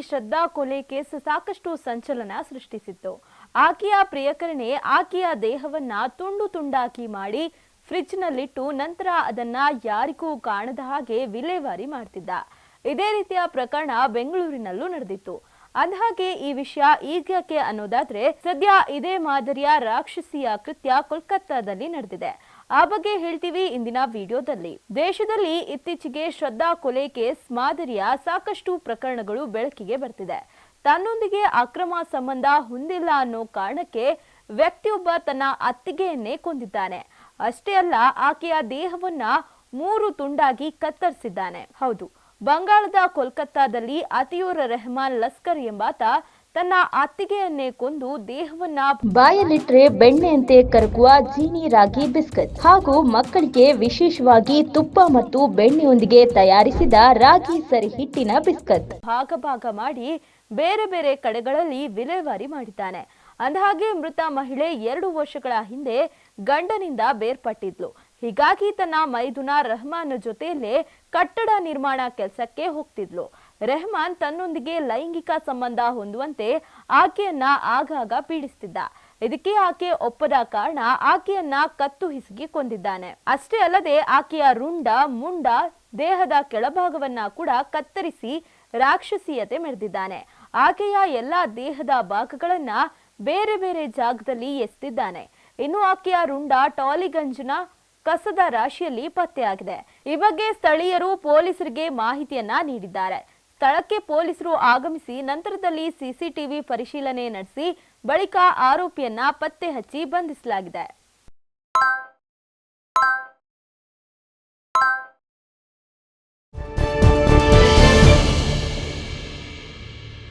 ಶ್ರದ್ಧಾ ಕೊಲೆ ಕೇಸ್ ಸಾಕಷ್ಟು ಸಂಚಲನ ಸೃಷ್ಟಿಸಿತ್ತು. ಆಕೆಯ ಪ್ರಿಯಕರಣೆ ಆಕೆಯ ದೇಹವನ್ನ ತುಂಡು ತುಂಡಾಕಿ ಮಾಡಿ ಫ್ರಿಡ್ಜ್ನಲ್ಲಿಟ್ಟು ನಂತರ ಅದನ್ನ ಯಾರಿಗೂ ಕಾಣದ ಹಾಗೆ ವಿಲೇವಾರಿ ಮಾಡ್ತಿದ್ದ. ಇದೇ ರೀತಿಯ ಪ್ರಕರಣ ಬೆಂಗಳೂರಿನಲ್ಲೂ ನಡೆದಿತ್ತು. ಅಂದಹಾಗೆ ಈ ವಿಷಯ ಈಗಕ್ಕೆ ಅನ್ನೋದಾದ್ರೆ ಸದ್ಯ ಇದೇ ಮಾದರಿಯ ರಾಕ್ಷಸಿಯ ಕೃತ್ಯ ಕೋಲ್ಕತ್ತಾದಲ್ಲಿ ನಡೆದಿದೆ. ಆ ಬಗ್ಗೆ ಹೇಳ್ತೀವಿ ಇಂದಿನ ವಿಡಿಯೋದಲ್ಲಿ. ದೇಶದಲ್ಲಿ ಇತ್ತೀಚೆಗೆ ಶ್ರದ್ಧಾ ಕೊಲೆ ಕೇಸ್ ಮಾದರಿಯ ಸಾಕಷ್ಟು ಪ್ರಕರಣಗಳು ಬೆಳಕಿಗೆ ಬರ್ತಿದೆ. ತನ್ನೊಂದಿಗೆ ಅಕ್ರಮ ಸಂಬಂಧ ಹೊಂದಿಲ್ಲ ಅನ್ನೋ ಕಾರಣಕ್ಕೆ ವ್ಯಕ್ತಿಯೊಬ್ಬ ತನ್ನ ಅತ್ತಿಗೆಯನ್ನೇ ಕೊಂದಿದ್ದಾನೆ. ಅಷ್ಟೇ ಅಲ್ಲ, ಆಕೆಯ ದೇಹವನ್ನ ಮೂರು ತುಂಡಾಗಿ ಕತ್ತರಿಸಿದ್ದಾನೆ. ಹೌದು, ಬಂಗಾಳದ ಕೋಲ್ಕತ್ತಾದಲ್ಲಿ ಅತಿಯೂರ ರೆಹಮಾನ್ ಲಸ್ಕರ್ ಎಂಬಾತ ತನ್ನ ಅತ್ತಿಗೆಯನ್ನೇ ಕೊಂದು ದೇಹವನ್ನ ಬಾಯಲ್ಲಿಟ್ಟರೆ ಬೆಣ್ಣೆಯಂತೆ ಕರಗುವ ಜೀನಿ ರಾಗಿ ಬಿಸ್ಕತ್ ಹಾಗೂ ಮಕ್ಕಳಿಗೆ ವಿಶೇಷವಾಗಿ ತುಪ್ಪ ಮತ್ತು ಬೆಣ್ಣೆಯೊಂದಿಗೆ ತಯಾರಿಸಿದ ರಾಗಿ ಸರಿ ಹಿಟ್ಟಿನ ಬಿಸ್ಕತ್. ಭಾಗ ಭಾಗ ಮಾಡಿ ಬೇರೆ ಬೇರೆ ಕಡೆಗಳಲ್ಲಿ ವಿಲೇವಾರಿ ಮಾಡಿದ್ದಾನೆ. ಅಂದಹಾಗೆ ಮೃತ ಮಹಿಳೆ ಎರಡು ವರ್ಷಗಳ ಹಿಂದೆ ಗಂಡನಿಂದ ಬೇರ್ಪಟ್ಟಿದ್ಲು. ಹೀಗಾಗಿ ತನ್ನ ಮೈದುನ ರಹಮಾನ್ ಜೊತೆಯಲ್ಲೇ ಕಟ್ಟಡ ನಿರ್ಮಾಣ ಕೆಲಸಕ್ಕೆ ಹೋಗ್ತಿದ್ಲು. ರೆಹಮಾನ್ ತನ್ನೊಂದಿಗೆ ಲೈಂಗಿಕ ಸಂಬಂಧ ಹೊಂದುವಂತೆ ಆಕೆಯನ್ನ ಆಗಾಗ ಪೀಡಿಸ್ತಿದ್ದ. ಇದಕ್ಕೆ ಆಕೆ ಒಪ್ಪದ ಕಾರಣ ಆಕೆಯನ್ನ ಕತ್ತು ಹಿಸುಗಿ ಕೊಂದಿದ್ದಾನೆ. ಅಷ್ಟೇ ಅಲ್ಲದೆ ಆಕೆಯ ರುಂಡ, ಮುಂಡ, ದೇಹದ ಕೆಳಭಾಗವನ್ನ ಕೂಡ ಕತ್ತರಿಸಿ ರಾಕ್ಷಸೀಯತೆ ಮೆರೆದಿದ್ದಾನೆ. ಆಕೆಯ ಎಲ್ಲಾ ದೇಹದ ಭಾಗಗಳನ್ನ ಬೇರೆ ಬೇರೆ ಜಾಗದಲ್ಲಿ ಎಸ್ತಿದ್ದಾನೆ ಇನ್ನು ಆಕೆಯ ರುಂಡ ಟಾಲಿಗಂಜ್ನ ಕಸದ ರಾಶಿಯಲ್ಲಿ ಪತ್ತೆಯಾಗಿದೆ. ಈ ಬಗ್ಗೆ ಸ್ಥಳೀಯರು ಪೊಲೀಸರಿಗೆ ಮಾಹಿತಿಯನ್ನ ನೀಡಿದ್ದಾರೆ. ಸ್ಥಳಕ್ಕೆ ಪೊಲೀಸರು ಆಗಮಿಸಿ ನಂತರದಲ್ಲಿ ಸಿಸಿಟಿವಿ ಪರಿಶೀಲನೆ ನಡೆಸಿ ಬಳಿಕ ಆರೋಪಿಯನ್ನ ಪತ್ತೆ ಹಚ್ಚಿ ಬಂಧಿಸಲಾಗಿದೆ.